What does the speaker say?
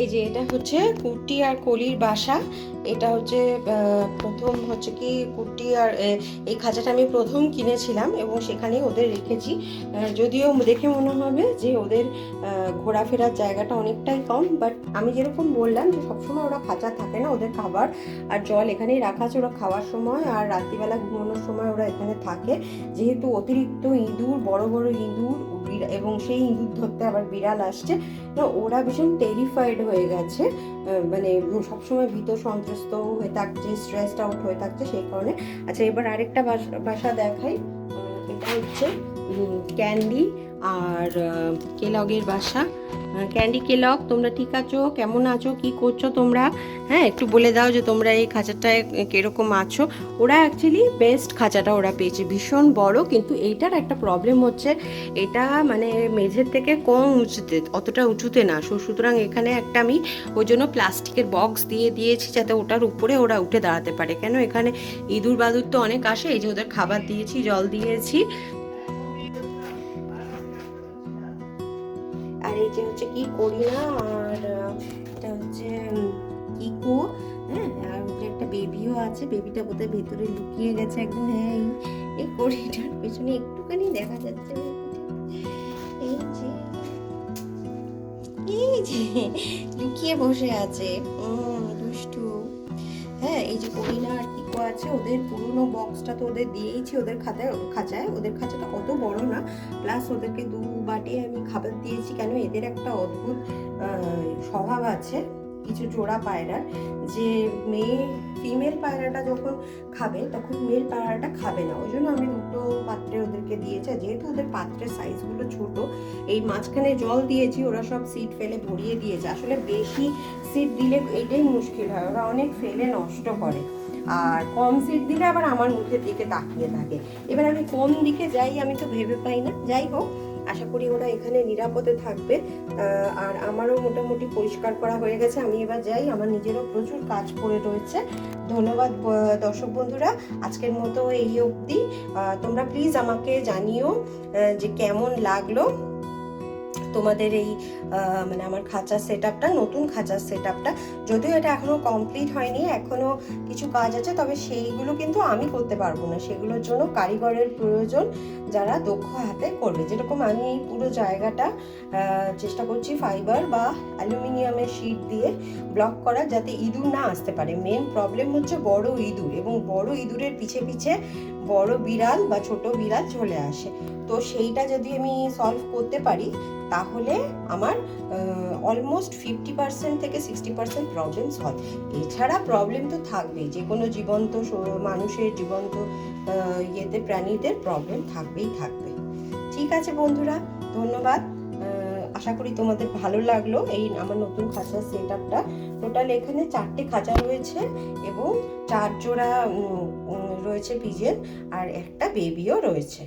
এই যে এটা হচ্ছে কুটি আর কলির বাসা। এটা হচ্ছে প্রথম হচ্ছে কি কুটি আর এই খাঁচাটা আমি প্রথম কিনেছিলাম এবং সেখানেই ওদের রেখেছি। যদিও দেখে মনে হবে যে ওদের ঘোরাফেরার জায়গাটা অনেকটাই কম বাট আমি যেরকম বললাম যে সবসময় ওরা খাঁচা থাকে না, ওদের খাবার আর জল এখানেই রাখা আছে ওরা খাওয়ার সময় আর রাত্রিবেলা ঘুমানোর সময় ওরা এখানে থাকে। যেহেতু অতিরিক্ত ইঁদুর, বড় বড় ইঁদুর বিড়া- এবং সেই ইঁদুর ধরতে আবার বিড়াল আসছে। না ওরা ভীষণ টেরিফাইড হয়ে গেছে। মানে সবসময় ভীত, সন্ত্রস্ত হয়ে থাকছে স্ট্রেসড আউট হয়ে থাকছে সেই কারণে। আচ্ছা এবার আরেকটা ভাষা দেখাই। এটা হচ্ছে ক্যান্ডি আর কেলগের বাসা। ক্যান্ডি কেলগ, তোমরা ঠিক আছো? কেমন আছো? কি করছ তোমরা? হ্যাঁ একটু বলে দাও যে তোমরা এই খাঁচাটায় কীরকম আছো। ওরা অ্যাকচুয়ালি বেস্ট খাঁচাটা ওরা পেয়েছে। ভীষণ বড়, কিন্তু এইটার একটা প্রবলেম হচ্ছে, এটা মানে মেঝের থেকে কম উঁচুতে, অতটা উঁচুতে না। সুতরাং এখানে একটা আমি ওই জন্য প্লাস্টিকের বক্স দিয়ে দিয়েছি যাতে ওটার উপরে ওরা উঠে দাঁড়াতে পারে। কেন? এখানে ইঁদুর বাদুর তো অনেক আসে, এই যে ওদের খাবার দিয়েছি, জল দিয়েছি। এই যে হচ্ছে কি করি না আর এটা হচ্ছে কিকু হ্যাঁ? আর ওদের একটা বেবিও আছে বেবিটা বোধহয় ভেতরে লুকিয়ে গেছে একদম। হ্যাঁ এই কড়িটার পেছনে একটুখানি দেখা যাচ্ছে। এই যে এই যে, লুকিয়ে বসে আছে। দুষ্টু। হ্যাঁ এই যে করিনা আর টিকো আছে, ওদের পুরনো বক্সটা তো ওদের দিয়েইছি, ওদের খাতায়, খাঁচায়। ওদের খাঁচাটা অত বড় না প্লাস ওদেরকে দু বাটি আমি খাবার দিয়েছি। কেন? এদের একটা অদ্ভুত স্বভাব আছে। কিছু জোড়া পায়রার, যে মেয়ে ফিমেল পায়রাটা যখন খাবে, তখন মেল পায়রাটা খাবে না। ওই জন্য আমি দুটো পাত্রে ওদেরকে দিয়েছি। যেহেতু ওদের পাত্রের সাইজগুলো ছোট, এই মাঝখানে জল দিয়েছি, ওরা সব সিট ফেলে ভরিয়ে দিয়েছে। আসলে বেশি সিট দিলে এটাই মুশকিল হয়, ওরা অনেক ফেলে নষ্ট করে। আর কম সিট দিলে আবার আমার মুখের দিকে তাকিয়ে থাকে। এবার আমি কোন দিকে যাই, আমি তো ভেবে পাই না। যাই হোক আশা করি ওরা এখানে নিরাপদে থাকবে। আর আমারও মোটামুটি পরিষ্কার করা হয়ে গেছে। আমি এবার যাই। আমার নিজেরও প্রচুর কাজ করে রয়েছে। ধন্যবাদ দর্শক বন্ধুরা। আজকের মতো এই অবধি। তোমরা প্লিজ আমাকে জানিও যে কেমন লাগল। তোমাদের এই মানে আমার খাঁচার সেট আপটা নতুন খাঁচার সেট আপটা যদিও এটা এখনও কমপ্লিট হয়নি এখনও কিছু কাজ আছে, তবে সেইগুলো কিন্তু আমি করতে পারব না। সেগুলোর জন্য কারিগরের প্রয়োজন যারা দক্ষ হাতে করবে। যেরকম আমি এই পুরো জায়গাটা চেষ্টা করছি ফাইবার বা অ্যালুমিনিয়ামের শিট দিয়ে ব্লক করার যাতে ইঁদুর না আসতে পারে। মেন প্রবলেম হচ্ছে বড় ইঁদুর এবং বড় ইঁদুরের পিছে পিছে বড় বিড়াল বা ছোট বিড়াল চলে আসে। তো সেইটা যদি আমি সলভ করতে পারি, তাহলে আমার অলমোস্ট ফিফটি পার্সেন্ট থেকে সিক্সটি পার্সেন্ট প্রবলেম সলভ এছাড়া প্রবলেম তো থাকবেই। যে কোনো জীবন্ত মানুষের জীবন্ত ইয়েতে প্রাণীদের প্রবলেম থাকবেই থাকবে ঠিক আছে বন্ধুরা, ধন্যবাদ। আশা করি তোমাদের ভালো লাগল এই আমার নতুন খাঁচার সেট আপটা টোটাল এখানে চারটে খাঁচা রয়েছে এবং চার জোড়া রয়েছে পিজের আর একটা বেবিও রয়েছে।